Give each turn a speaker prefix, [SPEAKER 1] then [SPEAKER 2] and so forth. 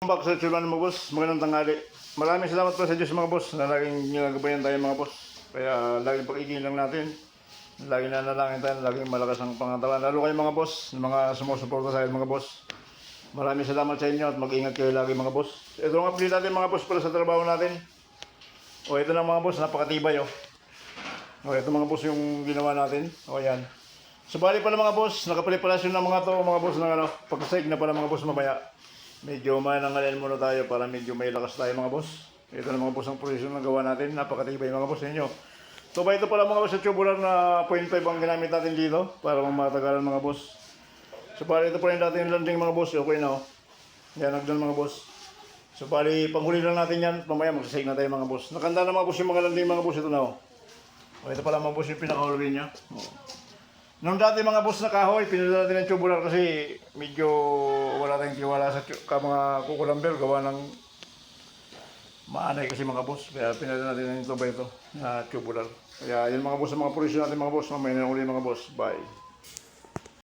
[SPEAKER 1] back sa Chulan mga boss, magandang tanghali. Maraming salamat po sa Diyos mga boss na laging ginagabayan tayo mga boss. Kaya laging pag-igil lang natin. Lagi na nalangin tayo, laging malakas ang pangatawan. Lalo kayo mga boss, mga sumusuporta sa akin mga boss. Maraming salamat sa inyo at mag-ingat kayo lagi mga boss. Ito ang update natin mga boss para sa trabaho natin. O ito na mga boss, napakatibay oh. O ito mga boss yung ginawa natin. O yan. Subali pala mga boss, nakapreparasyon na mga to mga boss ng ano, pag-save na pala mga boss mamaya. Medyo manangalin muna tayo para medyo may lakas tayo mga boss. Ito na mga boss ang posisyon na gawa natin. Napakatibay mga boss ninyo. So ba ito pala mga boss sa tubular na 0.5 ang ginamit natin dito para matagalan mga boss. So bali ito pa rin dating landing mga boss. Okay na oh. Yan nagdan mga boss. So bali panghuli lang natin yan. Mamaya magsasig na tayo mga boss. Nakanda na mga boss yung mga landing mga boss. Ito na oh. O, ito pala mga boss yung pinaka-hallway niya. Oh. Nung dati mga boss na kahoy, pinadala natin ng tubular kasi medyo wala tayong tiwala sa ka mga kukulamber gawa ng maanay kasi mga boss. Kaya pinadala natin ng ito ba ito na tubular. Kaya yun mga boss, ang mga pulisyo natin mga boss. Mamaya na uli mga boss. Bye.